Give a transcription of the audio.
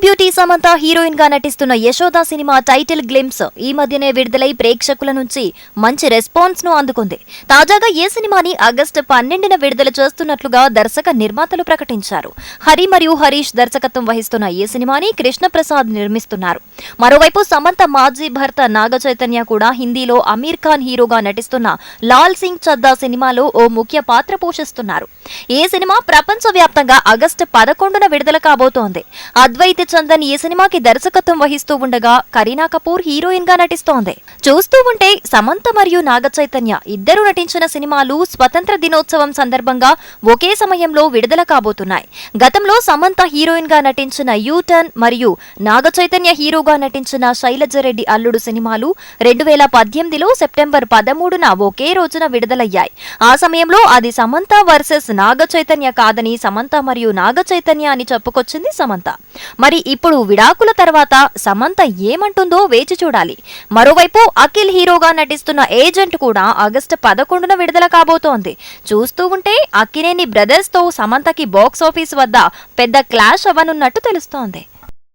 Beauty Samantha హీరోయిన్గా నటిస్తున్న Yashoda cinema title glimpse ఈ మధ్యనే విడుదలై ప్రేక్షకుల నుంచి మంచి రెస్పాన్స్ను అందుకుంది. తాజాగా ఏ సినిమాని ఆగస్టు పన్నెండున విడుదల చేస్తున్నట్లుగా దర్శక నిర్మాతలు ప్రకటించారు. హరి మరియు హరీష్ దర్శకత్వం వహిస్తున్న ఈ సినిమాని కృష్ణప్రసాద్ నిర్మిస్తున్నారు. మరోవైపు సమంత మాజీ భర్త నాగ చైతన్య కూడా హిందీలో అమీర్ ఖాన్ హీరోగా నటిస్తున్న లాల్ సింగ్ చద్దా సినిమాలో ఓ ముఖ్య పాత్ర పోషిస్తున్నారు. ఈ సినిమా ప్రపంచవ్యాప్తంగా ఆగస్టు పదకొండున విడుదల కాబోతోంది. అద్వైత చందన్ ఈ సినిమాకి దర్శకత్వం వహిస్తూ ఉండగా కరీనా కపూర్ హీరోయిన్గా నటిస్తోంది. చూస్తూ ఉంటే సమంత మరియు నాగ చైతన్య ఇద్దరు నటించిన సినిమాలు స్వతంత్ర దినోత్సవం సందర్భంగా ఒకే సమయంలో విడుదల కాబోతున్నాయి. గతంలో సమంత హీరోయిన్గా నటించిన యూటర్న్ మరియు నాగ చైతన్య హీరోగా నటించిన శైలజరెడ్డి అల్లుడు సినిమాలు రెండు వేల పద్దెనిమిదిలో సెప్టెంబర్ పదమూడున ఒకే రోజున విడుదలయ్యాయి. ఆ సమయంలో అది సమంత వర్సెస్ నాగ చైతన్య కాదని సమంత మరియు నాగ చైతన్య అని చెప్పుకొచ్చింది సమంత. మరి ఇప్పుడు విడాకుల తర్వాత సమంత ఏమంటుందో వేచి చూడాలి. మరోవైపు అఖిల్ హీరోగా నటిస్తున్న ఏజెంట్ కూడా ఆగస్టు పదకొండున విడుదల కాబోతోంది. చూస్తూ ఉంటే అక్కినేని బ్రదర్స్తో సమంతకి బాక్స్ ఆఫీస్ వద్ద పెద్ద క్లాష్ అవ్వనున్నట్టు తెలుస్తోంది.